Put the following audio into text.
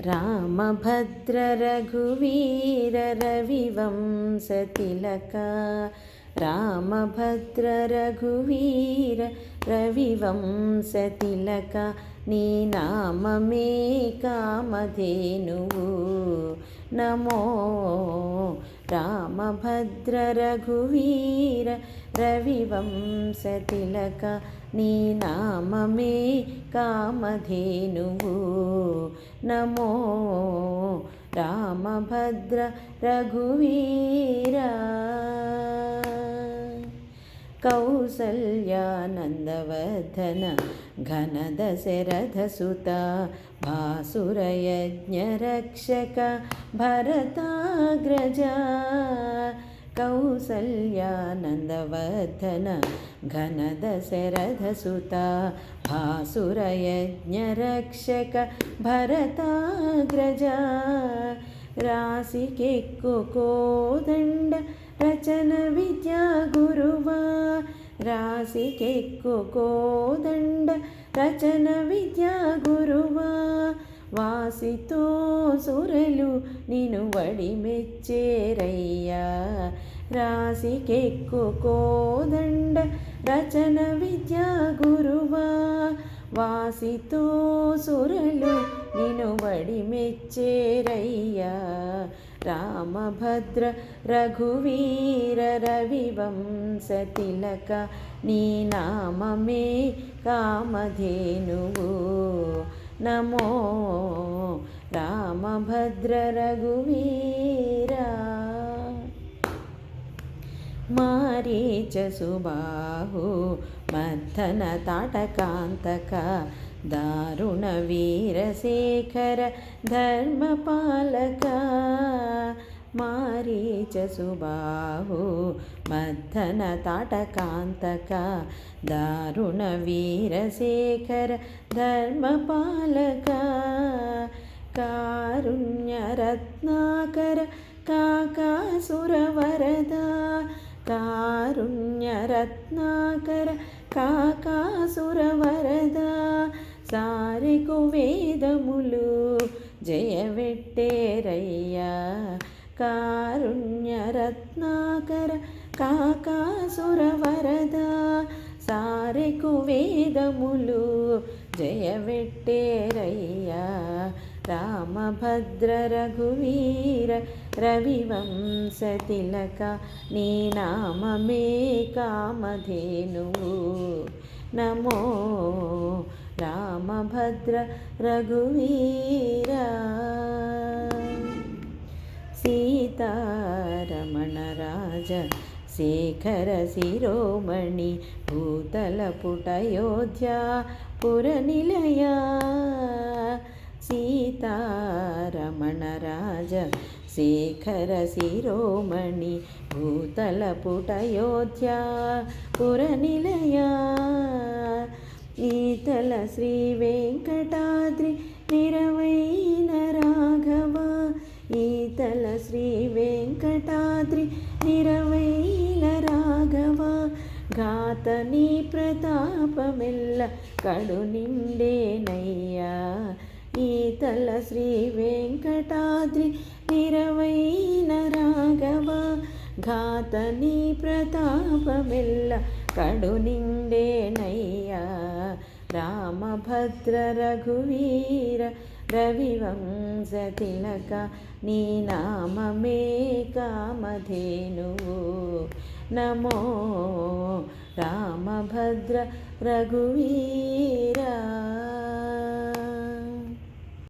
రామభద్ర రఘువీర రవివంశతిలక రామభద్ర రఘువీర రవివంశతిలక నీ నామమే కామధేనువు. నమో రామభద్ర రఘువీర రవివంశతిలక నీ నామమే కామధేనువు నమో రామభద్ర రఘువీరా కౌసల్యానందవర్ధన ఘన దశరథసుత భాసురయజ్ఞరక్షక భరతాగ్రజ కౌసల్యానందవర్ధన ఘన దశరథసుత భాసురయజ్ఞరక్షక భరతాగ్రజ రాశికెక్కు కోదండ వాసితో సురలు నిను వడి మెచ్చేరయ్యా రాశికెక్కు కోదండ రచన విద్యా గురువా. వాసితో సురలు నిను వడి మెచ్చేరయ్యా రామభద్ర రఘువీర రవివంశతిలక నీ నామమే కామధేనువు. నమో రామభద్ర రఘువీరా. మారీచ సుబాహు మద్దన తాటకాంతక దారుణ వీరశేఖర ధర్మపాలక. మారీచ సుబాహు మద్దన తాటకాంతక దారుణ వీరశేఖర ధర్మపాలక కారుణ్యరత్నాకర కాకాసురవరద కారుణ్యరత్నాకర కాకాసురవరద సారెకు వేదములు జయవెట్టేరయ్యా కారుణ్యరత్నాకర కాకాసురవరద సారెకు వేదములు జయవెట్టేరయ్యా. రామభద్ర రఘువీర రవివంశతిలక నీ నామమే కామధేనువు. నమో రామభద్ర రఘువీర. సీతారమణ రాజ శేఖర శిరోమణి భూతల పుటయోధ్య పురనిలయ సీతారమణ రాజ శేఖర శిరోమణి భూతల పుటయోధ్య పురనిలయ ఈతల శ్రీ వెంకటాద్రి నిరవైన రాఘవ ఈతల శ్రీ వెంకటాద్రి అతని ప్రతాపమెల్ల కడు నిండేనయ్యా ఈతల శ్రీ వెంకటాద్రి నిరవైన రాఘవ ఘాతని ప్రతాపమెల్ల కడు నిండేనయ్యా రామభద్ర రఘువీర రవివంశ తిలక నీ నామమే కామధేనువు. నమో రామభద్ర రఘువీరా.